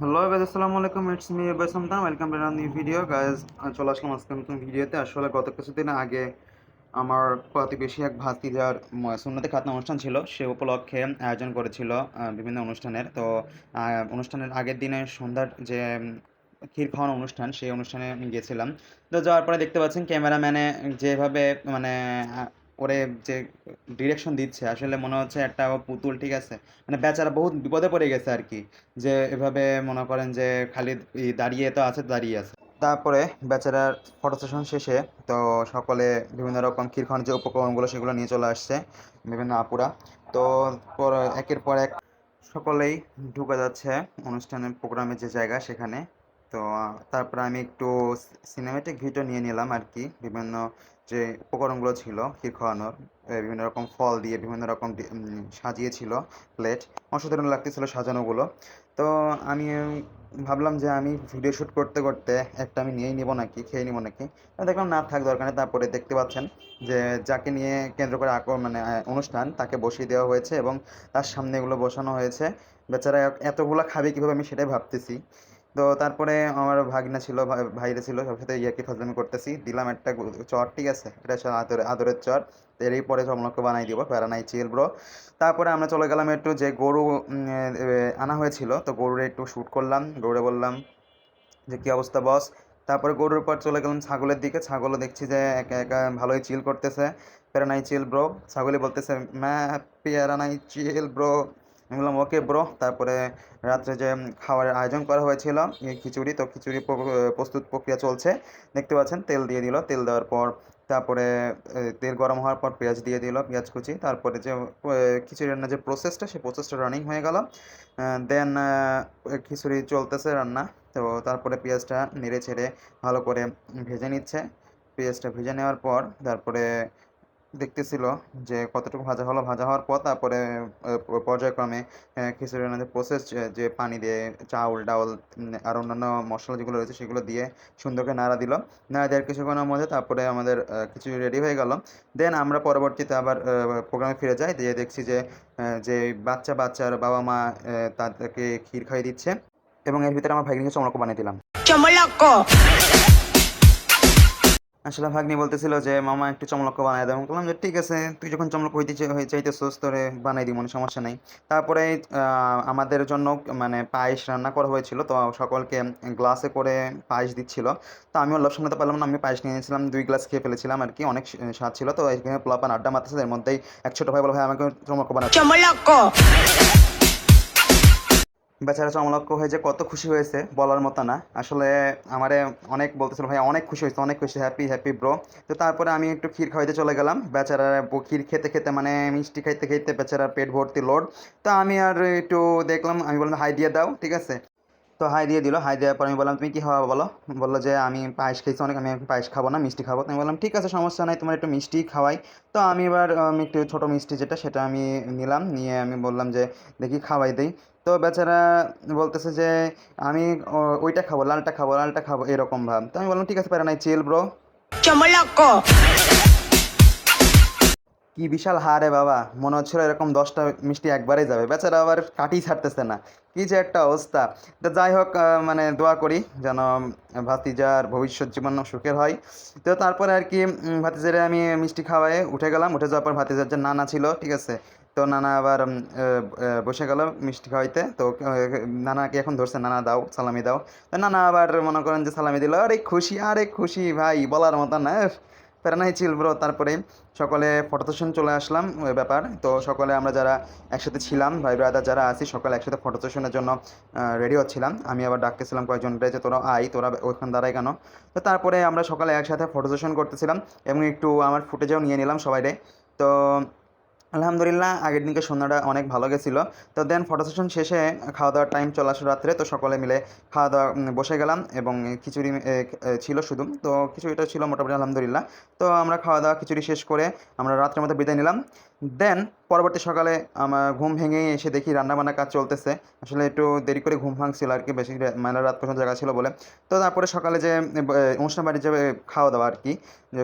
Hello guys আসসালামু আলাইকুম it's me এবার Samtam welcome to new video guys চলে আসলাম আজকে নতুন ভিডিওতে আসলে গত কিছুদিন আগে আমার প্রতিবেশী এক ভাতিজার সুন্নতে খাতনা অনুষ্ঠান ছিল। সে উপলক্ষে আয়োজন করেছিল বিভিন্ন অনুষ্ঠানের। তো অনুষ্ঠানের আগের দিনে সন্ধ্যার যে ক্ষীর খাওয়ানো অনুষ্ঠান, সেই অনুষ্ঠানে আমি গিয়েছিলাম। তো যাওয়ার পরে দেখতে পাচ্ছেন, ক্যামেরাম্যানে যেভাবে মানে ওরে যে ডিরেকশন দিচ্ছে, আসলে মনে হচ্ছে একটা পুতুল, ঠিক আছে? মানে বেচারা বহুত বিপদে পড়ে গেছে আর কি, যে এভাবে মনে করেন যে খালি দাঁড়িয়ে তো আছে, দাঁড়িয়ে আছে। তারপরে বেচারার ফটো সেশন শেষে তো সকলে বিভিন্ন রকম ক্ষীর খাওয়ানোর যে উপকরণগুলো সেগুলো নিয়ে চলে আসছে, বিভিন্ন আপুরা। তো একের পর এক সকলেই ঢুকে যাচ্ছে অনুষ্ঠানের প্রোগ্রামের যে জায়গা সেখানে। তো তারপরে আমি একটু সিনেমেটিক ভিডিও নিয়ে নিলাম আর কি বিভিন্ন যে উপকরণগুলো ছিল, ক্ষীর খাওয়ানোর বিভিন্ন রকম ফল দিয়ে বিভিন্ন রকম সাজিয়েছিল প্লেট অসাধারণ লাগতেছিল সাজানোগুলো। তো, আমি ভাবলাম যে আমি ভিডিও শ্যুট করতে করতে একটা আমি নিয়েই নিব নাকি, খেয়ে নিব নাকি? দেখলাম না, থাক, দরকার নেই। তারপরে দেখতে পাচ্ছেন যে যাকে নিয়ে কেন্দ্র করে আক মানে অনুষ্ঠান, তাকে বসিয়ে দেওয়া হয়েছে এবং তার সামনে এগুলো বসানো হয়েছে। বেচারা এত- এতগুলা খাবে কীভাবে আমি সেটাই ভাবতেছি। তো তারপরে আমার ভাগনা ছিল ভাইরা ছিল সব সাথে ইয়াকে ফাজলামি করতেছি। দিলাম একটা চর, ঠিক আছে? এটা আদরের আদরের চর। এরই পরে চমলক্ষ বানাই দিব, প্যারা নাই, চিল, ব্রো। তারপরে আমরা চলে গেলাম একটু যে গরু আনা হয়েছিল। তো গরুরে একটু শ্যুট করলাম। গরুরে বললাম যে, কী অবস্থা বস তারপরে গরুর পর চলে গেলাম ছাগলের দিকে। ছাগলও দেখছি যে একা একা ভালোই চিল করতেছে। প্যারা নাই, চিল, ব্রো। ছাগলই বলতেছে ম্যা প্যারা নাই, চিল, ব্রো। আমি বললাম, ওকে ব্রো। তারপরে রাত্রে যে খাবারের আয়োজন করা হয়েছিল খিচুড়ি, তো খিচুড়ি প্রস্তুত প্রক্রিয়া চলছে। দেখতে পাচ্ছেন, তেল দিয়ে দিল, তেল দেওয়ার পর তারপরে তেল গরম হওয়ার পর পেঁয়াজ দিয়ে দিল, পেঁয়াজ কুচি, তারপরে যে খিচুড়ি রান্নার যে প্রসেসটা সেই প্রসেসটা রানিং হয়ে গেল। দেন খিচুড়ি চলতেছে রান্না, তো তারপরে পেঁয়াজটা নেড়ে ছেড়ে ভালো করে ভেজে নিচ্ছে। পেঁয়াজটা ভেজে নেওয়ার পর তারপরে দেখতেছিল যে কতটুকু ভাজা হলো ভাজা হওয়ার পর তারপরে পর্যায়ক্রমে আহ, খিচুড়ি রান্নার প্রসেস যে পানি দিয়ে চাউল ডাউল আর অন্যান্য মশলা যেগুলো রয়েছে সেগুলো দিয়ে সুন্দর করে নাড়া দিল। নাড়া দেওয়ার কিছুক্ষণের মধ্যে তারপরে আমাদের খিচুড়ি রেডি হয়ে গেল। দেন আমরা পরবর্তীতে আবার প্রোগ্রামে ফিরে যাই দিয়ে দেখছি যে যে বাচ্চা বাচ্চার বাবা মা তাদেরকে ক্ষীর খাইয়ে দিচ্ছে এবং এর ভিতরে আমার ভাগ্নিকে চমড়ক বানিয়ে দিলাম। Chomoloco. আসলে ভাগ্নি বলতেছিল যে, মামা, একটু চমলক্ষ বানাই দেবো বললাম যে, ঠিক আছে, তুই যখন চমলক হইতে চাইতেছোস, তোরে বানাই দিব কোনো সমস্যা নেই। তারপরে আমাদের জন্য মানে পায়েস রান্না করা হয়েছিল, তো সকলকে গ্লাসে করে পায়েস দিচ্ছিল। তো আমি ওর সামনে তো পারলাম না, আমি পায়েস নিয়েছিলাম দুই গ্লাস খেয়ে ফেলেছিলাম আর কি, অনেক স্বাদ ছিল। তো এখানে পোলাপান আড্ডা মারতেছে, এর মধ্যেই এক ছোটো ভাই বলো, ভাই, আমাকে চমলক্ষ বানাই. বেচারা চমলক্ষ হয়ে যে কত খুশি হয়েছে বলার মতো না। আসলে আমারে অনেক বলতেছিল ভাই অনেক খুশি হয়েছে, অনেক খুশি হ্যাপি হ্যাপি ব্রো তো তারপরে আমি একটু ক্ষীর খাওয়াইতে চলে গেলাম। বেচারা ক্ষীর খেতে খেতে মানে মিষ্টি খাইতে খাইতে বেচারা পেট ভর্তি লোড তো আমি আর একটু দেখলাম, আমি বললাম, হাই, দিয়ে দাও, ঠিক আছে? তো হাই দিয়ে দিল। হাই দেওয়ার পর আমি বললাম, তুমি কী খাওয়া বলো? বলল যে, আমি পায়েস খেয়েছি, অনেক, আমি পায়েস খাব না, মিষ্টি খাব। তো আমি বললাম, ঠিক আছে, সমস্যা নাই, তোমার একটু মিষ্টি খাওয়াই। তো আমি এবার আমি একটু ছোটো মিষ্টি যেটা, সেটা আমি নিলাম। নিয়ে আমি বললাম যে, দেখি, খাওয়াই দিই। তো বেচারা বলতেছে যে, আমি ওইটা খাব, লালটা খাব লালটা খাব, এরকম ভাব। তো আমি বললাম, ঠিক আছে, প্যারা নাই, চিল ব্রো। Chomoloco. কি বিশাল হারে বাবা। মনে হচ্ছিল এরকম দশটা মিষ্টি একবারেই যাবে। বেচারা আবার কাটি ছাড়তেছে না। কি যে একটা অবস্থা। তো যাই হোক মানে দোয়া করি যেন ভাতিজার ভবিষ্যৎ জীবন সুখের হয়। তো তারপরে আর কি ভাতিজারে আমি মিষ্টি খাওয়ায়ে উঠে গেলাম। উঠে যাওয়ার পর ভাতিজার যে নানা ছিল, ঠিক আছে? তো নানা আবার বসে গেল মিষ্টি খাওয়াইতে। তো নানাকে এখন ধরছে, নানা দাও, সালামি দাও। তো নানা আবার মনে করেন যে সালামি দিল, আরে খুশি আরে খুশি ভাই, বলার মতো না। প্যারানাই চিল ব্রো তারপরে সকলে ফটো সেশন চলে আসলাম ওই ব্যাপার। তো সকলে আমরা যারা একসাথে ছিলাম, ভাই ব্রাদার যারা আছি, সকালে একসাথে ফটো সেশনের জন্য রেডি হচ্ছিলাম। আমি আবার ডাকতেছিলাম কয়েকজন যে তোরা আই তোরা ওইখান দাঁড়াই কেন? তো তারপরে আমরা সকালে একসাথে ফটো সেশন করতেছিলাম এবং একটু আমার ফুটেজেও নিয়ে নিলাম সবাইরে। তো আলহামদুলিল্লাহ, আগের দিনকে সন্ধ্যাটা অনেক ভালো গেছিল। তো দেন ফটো সেশন শেষে খাওয়া দাওয়ার টাইম চলে আসলো রাত্রে তো সকলে মিলে খাওয়া দাওয়া বসে গেলাম এবং খিচুড়ি ছিল শুধু। তো খিচুড়িটা ছিল মোটামুটি আলহামদুলিল্লাহ। তো আমরা খাওয়া দাওয়া খিচুড়ি শেষ করে আমরা রাত্রের মধ্যে বিদায় নিলাম। দেন পরবর্তী সকালে আমার ঘুম ভেঙে এসে দেখি রান্নাবান্না কাজ চলতেছে। আসলে একটু দেরি করে ঘুম ভাঙছিল আর কি বেশি মানে রাত পর্যন্ত জায়গা ছিল বলে। তো তারপরে সকালে যে অনুষ্ঠান বাড়ির যে খাওয়া দাওয়া আর কি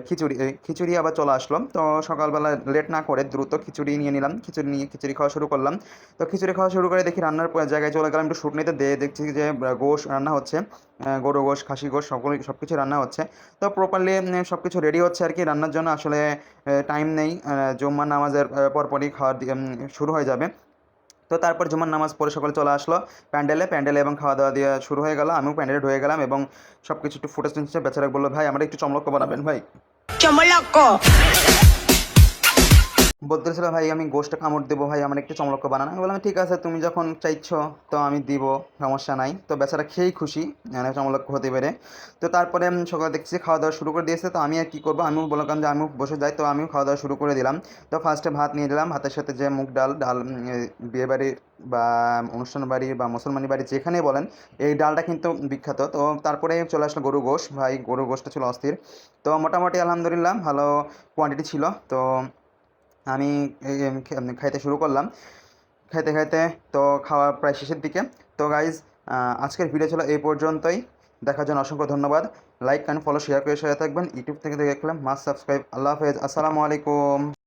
খিচুড়ি খিচুড়ি আবার চলে আসলো। তো সকালবেলা লেট না করে দ্রুত খিচুড়ি নিয়ে নিলাম। খিচুড়ি নিয়ে খিচুড়ি খাওয়া শুরু করলাম। তো খিচুড়ি খাওয়া শুরু করে দেখি রান্নার জায়গায় চলে গেলাম একটু শুট নিতে দিয়ে দেখছি যে গোশ রান্না হচ্ছে। গরু গোশ খাসি গোশ সকল সব কিছু রান্না হচ্ছে। তো প্রপারলি সব কিছু রেডি হচ্ছে আর কি। রান্নার জন্য আসলে টাইম নেই। আহ, জুম্মার নামাজের পরপরই খাওয়ার শুরু হয়ে যাবে। তো তারপর জুম্মার নামাজ পড়ে সকালে চলে আসলো প্যান্ডেলে। প্যান্ডেলে এবং খাওয়া দাওয়া দিয়ে শুরু হয়ে গেল। আমিও প্যান্ডেলে ঢুকে গেলাম এবং সব কিছু একটু ফুটেজ টুটেজ বেচারা বলল ভাই আমরা একটু চমলক্য বানাবেন ভাই। Chomoloco. বলতেছিল ভাই, আমি গোষ্ঠটা কামড় দেবো, ভাই, আমার একটু চমলক্য বানানো। আমি বললাম, ঠিক আছে, তুমি যখন চাইছো, তো আমি দিব, সমস্যা নাই। তো বেচারা খেয়েই খুশি মানে চমলক্য হতে পেরে। তো তারপরে সকালে দেখছি খাওয়া দাওয়া শুরু করে দিয়েছে, তো আমি আর কী করব? আমিও বললাম যে, আমিও বসে যাই। তো আমিও খাওয়া দাওয়া শুরু করে দিলাম। তো ফার্স্টে ভাত নিয়ে দিলাম ভাতের সাথে যে মুগ ডাল ডাল বিয়ে বাড়ির বা অনুষ্ঠান বাড়ি বা, মুসলমানি বাড়ি যেখানেই বলেন, এই ডালটা কিন্তু বিখ্যাত। তো তারপরে চলে আসলো গরু গোশ। ভাই, গরু গোশটা ছিল অস্থির। তো মোটামুটি আলহামদুলিল্লাহ, ভালো কোয়ান্টিটি ছিল। তো আমি খাইতে শুরু করলাম। খাইতে খাইতে তো খাওয়া প্রায় শেষের দিকে। তো গাইজ আজকের ভিডিও ছিল এই পর্যন্তই। দেখার জন্য অসংখ্য ধন্যবাদ। লাইক অ্যান্ড ফলো শেয়ার করে সাথে থাকবেন। ইউটিউব থেকে দেখলাম মাস্ট সাবস্ক্রাইব আল্লাহ হাফেজ। আসসালামু আলাইকুম।